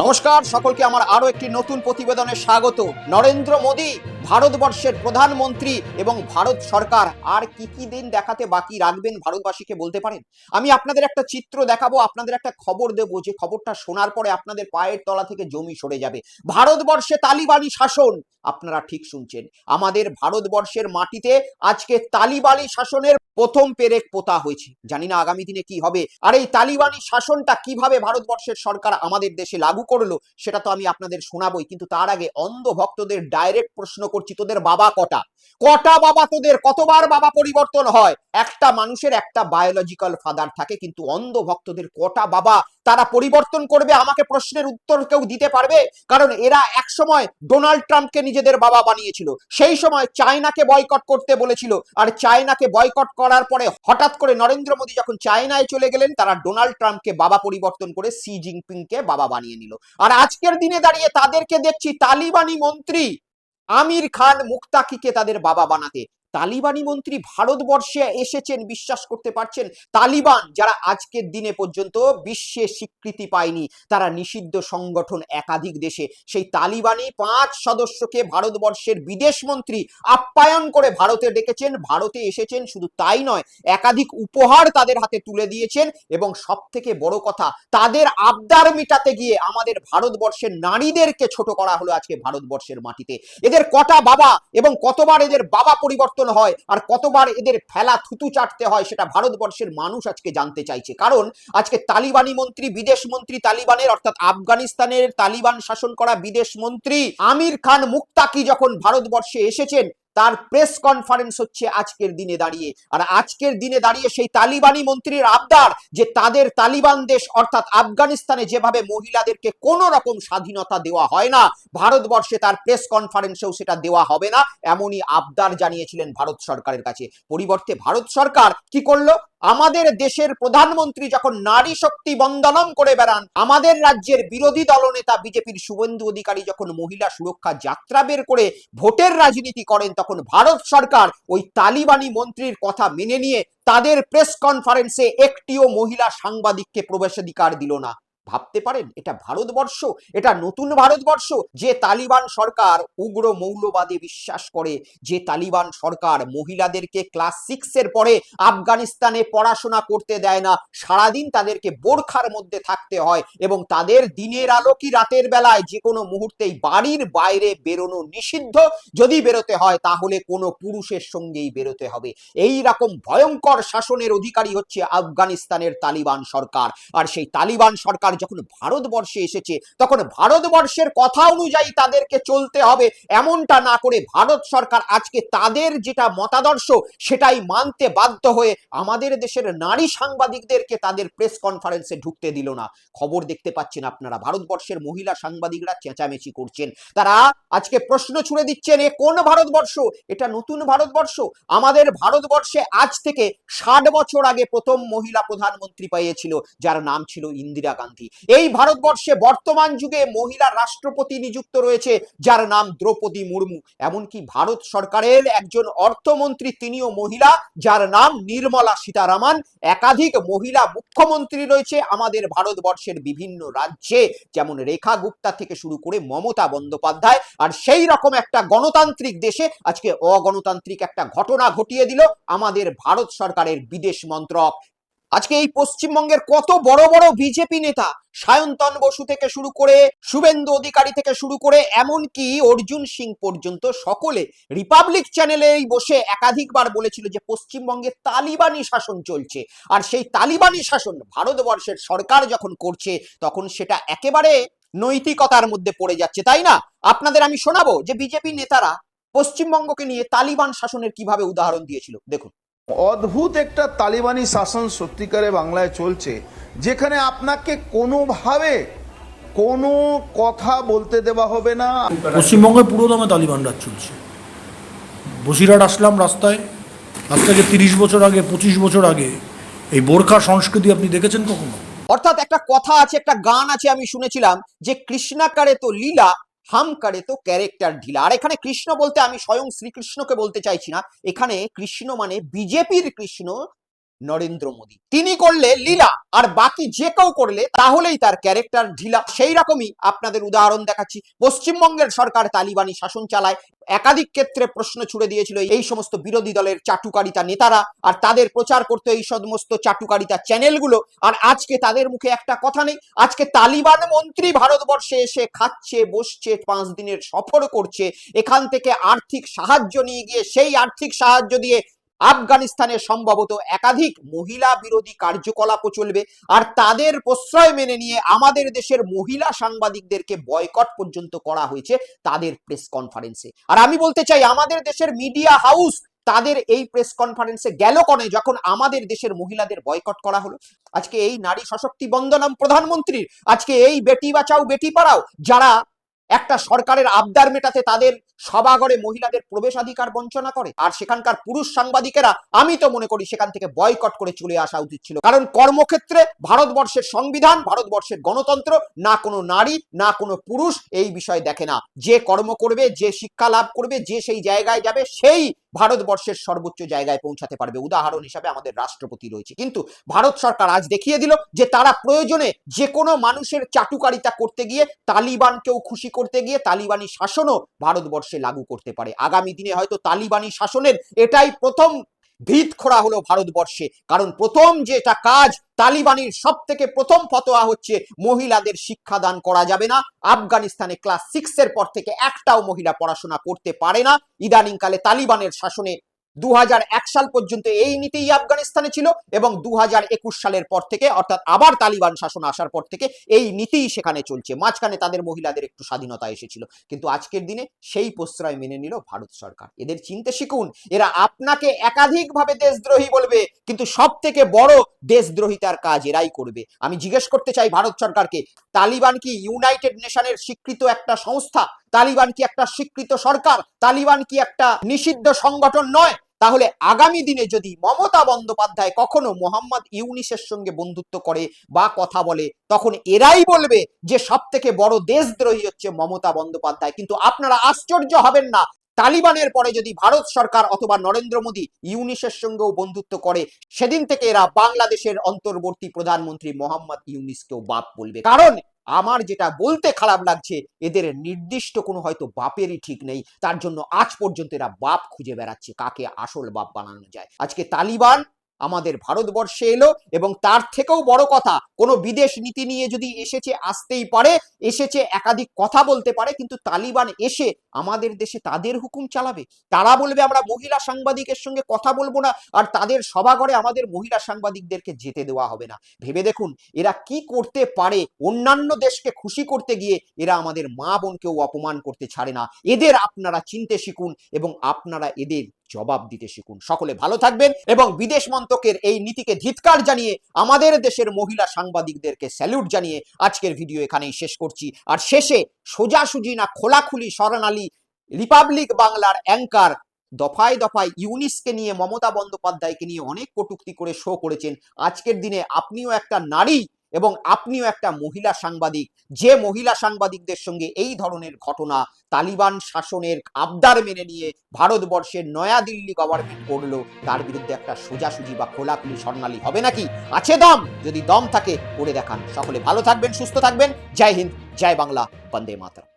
নমস্কার সকলকে আমার আরও একটি নতুন প্রতিবেদনে স্বাগত। নরেন্দ্র মোদী ভারতবর্ষের প্রধানমন্ত্রী এবং ভারত সরকার আর কি কি দিন দেখাতে বাকি রাখবেন ভারতবাসীকে বলতে পারেন? আমি আপনাদের একটা চিত্র দেখাবো, আপনাদের একটা খবর দেবো, যে খবরটা শোনার পরে আপনাদের পায়ের তলা থেকে জমি সরে যাবে। ভারতবর্ষে তালিবানি শাসন, আপনারা ঠিক শুনছেন, আমাদের ভারতবর্ষের মাটিতে আজকে তালিবানি শাসনের প্রথম পেরেক পোতা হয়েছে। জানি না আগামী দিনে কি হবে। আর এই তালিবানি শাসনটা কীভাবে ভারতবর্ষের সরকার আমাদের দেশে লাগু করল, সেটা তো আমি আপনাদের শোনাবই, কিন্তু তার আগে অন্ধ ভক্তদের ডাইরেক্ট প্রশ্ন করছি, তোদের বাবা কটা? কটা বাবা তোদের? কতবার বাবা পরিবর্তন হয়? একটা মানুষের একটা বায়োলজিক্যাল ফাদার থাকে, কিন্তু অন্ধ ভক্তদের কটা বাবা? তারা পরিবর্তন করবে, আমাকে প্রশ্নের উত্তর কেউ দিতে পারবে? কারণ এরা এক সময় ডোনাল্ড ট্রাম্পকে নিজেদের বাবা বানিয়েছিল। সেই সময় চায়নাকে বয়কট করতে বলেছিল। আর চায়নাকে বয়কট করার পরে হঠাৎ করে নরেন্দ্র মোদী যখন চায়নায় চলে গেলেন, তারা ডোনাল্ড ট্রাম্পকে বাবা পরিবর্তন করে সি জিনপিংকে বাবা বানিয়ে নিল। আর আজকের দিনে দাঁড়িয়ে তাদেরকে দেখছি, তালিবানি মন্ত্রী আমির খান মুক্তাকিকে তাদের বাবা বানাতে তালিবানি মন্ত্রী ভারতবর্ষে এসেছেন, বিশ্বাস করতে পারছেন? তালিবান, যারা আজকের দিনে পর্যন্ত বিশ্বে স্বীকৃতি পায়নি, তারা নিষিদ্ধ সংগঠন একাধিক দেশে। সেই তালিবানি পাঁচ সদস্যকে ভারতবর্ষের বিদেশ মন্ত্রী আপ্যায়ন করে ভারতে ডেকেছেন। ভারতে এসেছেন, শুধু তাই নয়, একাধিক উপহার তাদের হাতে তুলে দিয়েছেন। এবং সব থেকে বড় কথা, তাদের আবদার মিটাতে গিয়ে আমাদের ভারতবর্ষের নারীদেরকে ছোট করা হলো আজকে ভারতবর্ষের মাটিতে। এদের কটা বাবা এবং কতবার এদের বাবা পরিবর্তন হয় আর কতবার এদের ফেলা থুতু চাটতে হয় সেটা ভারতবর্ষের মানুষ আজকে জানতে চাইছে। কারণ আজকে তালিবানি মন্ত্রী, বিদেশ মন্ত্রী তালিবানের অর্থাৎ আফগানিস্তানের তালিবান শাসন করা বিদেশ মন্ত্রী আমির খান মুক্তাকি যখন ভারতবর্ষে এসেছেন তার প্রেস কনফারেন্স হচ্ছে আজকের দিনে দাঁড়িয়ে। আর আজকের দিনে দাঁড়িয়ে সেই তালিবানি মন্ত্রীর আবদার যে তাদের তালিবান দেশ অর্থাৎ আফগানিস্তানে যেভাবে মহিলাদেরকে কোনো রকম স্বাধীনতা দেওয়া হয় না, ভারতবর্ষে তার প্রেস কনফারেন্সেও সেটা দেওয়া হবে না, এমনই আবদার জানিয়েছিলেন ভারত সরকারের কাছে। পরিবর্তে ভারত সরকার কি করল? আমাদের দেশের প্রধানমন্ত্রী যখন নারী শক্তি বন্দনম করে বেড়ান, আমাদের রাজ্যের বিরোধী দলনেতা বিজেপির শুভেন্দু অধিকারী যখন মহিলা সুরক্ষা যাত্রা বের করে ভোটের রাজনীতি করেন তখন ভারত সরকার ওই তালিবানি মন্ত্রীর কথা মেনে নিয়ে তাদের প্রেস কনফারেন্সে একটিও মহিলা সাংবাদিককে প্রবেশাধিকার দিল না। ভাবতে পারেন? এটা ভারতবর্ষ, এটা নতুন ভারতবর্ষ। যে তালিবান সরকার উগ্র মৌলবাদে বিশ্বাস করে, যে তালিবান সরকার মহিলাদেরকে ক্লাস সিক্সের পরে আফগানিস্তানে পড়াশোনা করতে দেয় না, সারাদিন তাদেরকে বোরখার মধ্যে থাকতে হয় এবং তাদের দিনের আলো কি রাতের বেলায়? যে কোনো মুহূর্তেই বাড়ির বাইরে বেরোনো নিষিদ্ধ। যদি বেরোতে হয়, তাহলে কোনো পুরুষের সঙ্গেই বেরোতে হবে। এই রকম ভয়ঙ্কর শাসনের অধিকারী হচ্ছে আফগানিস্তানের তালিবান সরকার। আর সেই তালিবান সরকার যখন ভারতবর্ষে এসেছে, তখন ভারতবর্ষের কথা অনুযায়ী তাদেরকে চলতে হবে। এমনটা না করে ভারত সরকার আজকে তাদের যেটা মতাদর্শ, সেটাই মানতে বাধ্য হয়ে আমাদের দেশের নারী সাংবাদিকদেরকে তাদের প্রেস কনফারেন্সে ঢুকতে দিল না। খবর দেখতে পাচ্ছেন আপনারা, ভারতবর্ষের মহিলা সাংবাদিকরা চেঁচামেচি করছেন। তারা আজকে প্রশ্ন ছুড়ে দিচ্ছেন, এ কোন ভারতবর্ষ? এটা নতুন ভারতবর্ষ? আমাদের ভারতবর্ষে আজ থেকে ষাট বছর আগে প্রথম মহিলা প্রধানমন্ত্রী পেয়েছিল, যার নাম ছিল ইন্দিরা গান্ধী। এই ভারতবর্ষে বর্তমান যুগে মহিলা রাষ্ট্রপতি নিযুক্ত রয়েছে, যার নাম দ্রৌপদী মুর্মু। এমনকি ভারত সরকারের একজন অর্থমন্ত্রী তিনিও মহিলা, যার নাম নির্মলা সীতারামন। একাধিক মহিলা মুখ্যমন্ত্রী রয়েছে আমাদের ভারতবর্ষের বিভিন্ন রাজ্যে, যেমন রেখা গুপ্তা থেকে শুরু করে মমতা বন্দ্যোপাধ্যায়। আর সেই রকম একটা গণতান্ত্রিক দেশে আজকে অগণতান্ত্রিক একটা ঘটনা ঘটিয়ে দিল আমাদের ভারত সরকারের বিদেশ মন্ত্রক। আজকে এই পশ্চিমবঙ্গের কত বড় বড় বিজেপি নেতা সায়ন্তন বসু থেকে শুরু করে শুভেন্দু অধিকারী থেকে শুরু করে এমনকি অর্জুন সিং পর্যন্ত সকলে রিপাবলিক চ্যানেলেই বসে একাধিকবার বলেছিল যে পশ্চিমবঙ্গে তালিবানি শাসন চলছে। আর সেই তালিবানি শাসন ভারতবর্ষের সরকার যখন করছে, তখন সেটা একেবারে নৈতিকতার মধ্যে পড়ে যাচ্ছে, তাই না? আপনাদের আমি শোনাবো যে বিজেপি নেতারা পশ্চিমবঙ্গকে নিয়ে তালিবান শাসনের কীভাবে উদাহরণ দিয়েছিল। দেখুন। অদ্ভুত একটা তালিবানি শাসন সত্যিকারে বাংলায় চলছে যেখানে আপনাকে কোনোভাবে কোনো কথা বলতে দেওয়া হবে না। পশ্চিমবঙ্গে পুরো দমে তালিবান রাজ চলছে। বসিরহাট আসলাম রাস্তায় আজ থেকে তিরিশ বছর আগে পঁচিশ বছর আগে এই বোরখা সংস্কৃতি আপনি দেখেছেন কখনো? অর্থাৎ একটা কথা আছে একটা গান আছে আমি শুনেছিলাম যে কৃষ্ণাকারে তো লীলা হাম করে তো ক্যারেক্টার ঢিলা। আর এখানে কৃষ্ণ বলতে আমি স্বয়ং শ্রীকৃষ্ণকে বলতে চাইছি না। এখানে কৃষ্ণ মানে বিজেপির কৃষ্ণ নরেন্দ্র মোদী। তিনি করলে লীলা, আর বাকি যে কেউ করলে তাহলেই তার ক্যারেক্টার ঢিলা। সেই রকমই আপনাদের উদাহরণ দেখাচ্ছি। পশ্চিমবঙ্গের সরকার তালিবানি শাসন চালায়। একাধিক ক্ষেত্রে প্রশ্ন ছুড়ে দিয়েছিল এই সমস্ত বিরোধী দলের চাটুকারিতা নেতারা, আর তাদের প্রচার করতে এই সমস্ত চাটুকারিতা চ্যানেলগুলো। আর আজকে তাদের মুখে একটা কথা নেই। আজকে তালিবান মন্ত্রী ভারতবর্ষে এসে খাচ্ছে, বসছে, পাঁচ দিনের সফর করছে। এখান থেকে আর্থিক সাহায্য নিয়ে গিয়ে, সেই আর্থিক সাহায্য দিয়ে আফগানিস্তানে সম্ভবত একাধিক মহিলা বিরোধী কার্যকলাপও চলবে আর তাদের প্রশ্রয় মেনে নিয়ে আমাদের দেশের মহিলা সাংবাদিকদেরকে বয়কট পর্যন্ত করা হয়েছে তাদের প্রেস কনফারেন্সে আর আমি বলতে চাই, আমাদের দেশের মিডিয়া হাউস তাদের এই প্রেস কনফারেন্সে গেল কনে যখন আমাদের দেশের মহিলাদের বয়কট করা হলো? আজকে এই নারী সশক্তি বন্দনাম প্রধানমন্ত্রীর, আজকে এই বেটি বাঁচাও, বেটি পাড়াও, যারা একটা সরকারের আবদার মেটাতে তাদের সভাঘরে মহিলাদের প্রবেশাধিকার বঞ্চনা করে। আর সেখানকার পুরুষ সাংবাদিকেরা, আমি তো মনে করি সেখান থেকে বয়কট করে চলে আসা উচিত ছিল। কারণ কর্মক্ষেত্রে ভারতবর্ষের সংবিধান, ভারতবর্ষের গণতন্ত্র, না কোনো নারী, না কোনো পুরুষ এই বিষয় দেখে না। যে কর্ম করবে, যে শিক্ষা লাভ করবে, যে সেই জায়গায় যাবে, সেই ভারতবর্ষের সর্বোচ্চ জায়গায় পৌঁছাতে পারবে। উদাহরণ হিসাবে আমাদের রাষ্ট্রপতি রয়েছে। কিন্তু ভারত সরকার আজ দেখিয়ে দিল যে তারা প্রয়োজনে যে কোনো মানুষের চাটুকারিতা করতে গিয়ে, তালিবানকেও খুশি করতে গিয়ে, তালিবানি শাসনও ভারতবর্ষে লাগু করতে পারে। আগামী দিনে হয়তো তালিবানি শাসনের এটাই প্রথম ভিত খোড়া হলো ভারতবর্ষে। কারণ প্রথম যেটা কাজ, তালিবানির সব থেকে প্রথম ফতোয়া হচ্ছে, মহিলাদের শিক্ষাদান করা যাবে না। আফগানিস্তানে ক্লাস সিক্স এর পর থেকে একটাও মহিলা পড়াশোনা করতে পারে না। ইদানিংকালে তালিবানের শাসনে দু হাজার এক সাল পর্যন্ত এই নীতিই আফগানিস্তানে ছিল এবং দু হাজার একুশ সালের পর থেকে, অর্থাৎ আবার তালিবান শাসন আসার পর থেকে এই নীতিই সেখানে চলছে। মাঝখানে তাদের মহিলাদের একটু স্বাধীনতা এসেছিল। কিন্তু আজকের দিনে সেই প্রশ্রয় মেনে নিল ভারত সরকার। এদের চিনতে শিখুন, এরা আপনাকে একাধিকভাবে দেশদ্রোহী বলবে, কিন্তু সব থেকে বড় দেশদ্রোহিতার কাজ এরাই করবে। আমি জিজ্ঞেস করতে চাই ভারত সরকারকে, তালিবান কি ইউনাইটেড নেশনের স্বীকৃত একটা সংস্থা? তালিবান কি একটা স্বীকৃত সরকার? তালিবান কি একটা নিষিদ্ধ সংগঠন নয়? তাহলে আগামী দিনে যদি মমতা বন্দ্যোপাধ্যায় কখনো মোহাম্মদ ইউনিসের সঙ্গে বন্ধুত্ব করে বা কথা বলে, তখন এরাই বলবে যে সব থেকে বড় দেশদ্রোহী হচ্ছে মমতা বন্দ্যোপাধ্যায়। কিন্তু আপনারা আশ্চর্য হবেন না, তালিবানের পরে যদি ভারত সরকার অথবা নরেন্দ্র মোদী ইউনিসের সঙ্গেও বন্ধুত্ব করে, সেদিন থেকে এরা বাংলাদেশের অন্তর্বর্তী প্রধানমন্ত্রী মোহাম্মদ ইউনিসকেও বাপ বলবে। কারণ আমার যেটা বলতে খারাপ লাগছে, এদের নির্দিষ্ট কোনো হয়তো বাপেরই ঠিক নেই। তার জন্য আজ পর্যন্ত এরা বাপ খুঁজে বেড়াচ্ছে, কাকে আসল বাপ বানানো যায়। আজকে তালিবান আমাদের ভারতবর্ষে এলো এবং তার থেকেও বড় কথা, কোনো বিদেশ নীতি নিয়ে যদি এসেছে আসতেই পারে, এসেছে একাধিক কথা বলতে পারে, কিন্তু তালিবান এসে আমাদের দেশে তাদের হুকুম চালাবে। তারা বলবে আমরা মহিলা সাংবাদিকের সঙ্গে কথা বলব না, আর তাদের সভাঘরে আমাদের মহিলা সাংবাদিকদেরকে যেতে দেওয়া হবে না। ভেবে দেখুন, এরা কি করতে পারে? অন্যান্য দেশকে খুশি করতে গিয়ে এরা আমাদের মা বোনকেও অপমান করতে ছাড়ে না। এদের আপনারা চিনতে শিখুন এবং আপনারা এদের জবাব দিতে শিখুন। সকলে ভালো থাকবেন এবং বিদেশ মন্ত্রকের এই নীতিকে ধিৎকার জানিয়ে আমাদের দেশের মহিলা সাংবাদিকদেরকে স্যালুট জানিয়ে আজকের ভিডিও এখানেই শেষ করছি। আর শেষে সোজাসুজি না খোলাখুলি শরণালী রিপাবলিক বাংলার অ্যাঙ্কার দফায় দফায় ইউনিসকে নিয়ে মমতা বন্দ্যোপাধ্যায়কে নিয়ে অনেক কটুক্তি করে শো করেছেন। আজকের দিনে আপনিও একটা নারী এবং আপনিও একটা মহিলা সাংবাদিক। যে মহিলা সাংবাদিকদের সঙ্গে এই ধরনের ঘটনা তালিবান শাসনের আবদার মেনে নিয়ে ভারতবর্ষের নয়াদিল্লি গভর্নমেন্ট করল, তার বিরুদ্ধে একটা সোজাসুজি বা খোলাখুলি স্বর্ণালী হবে নাকি? আছে দম? যদি দম থাকে, করে দেখান। সকলে ভালো থাকবেন, সুস্থ থাকবেন। জয় হিন্দ, জয় বাংলা, বন্দে মাতরম।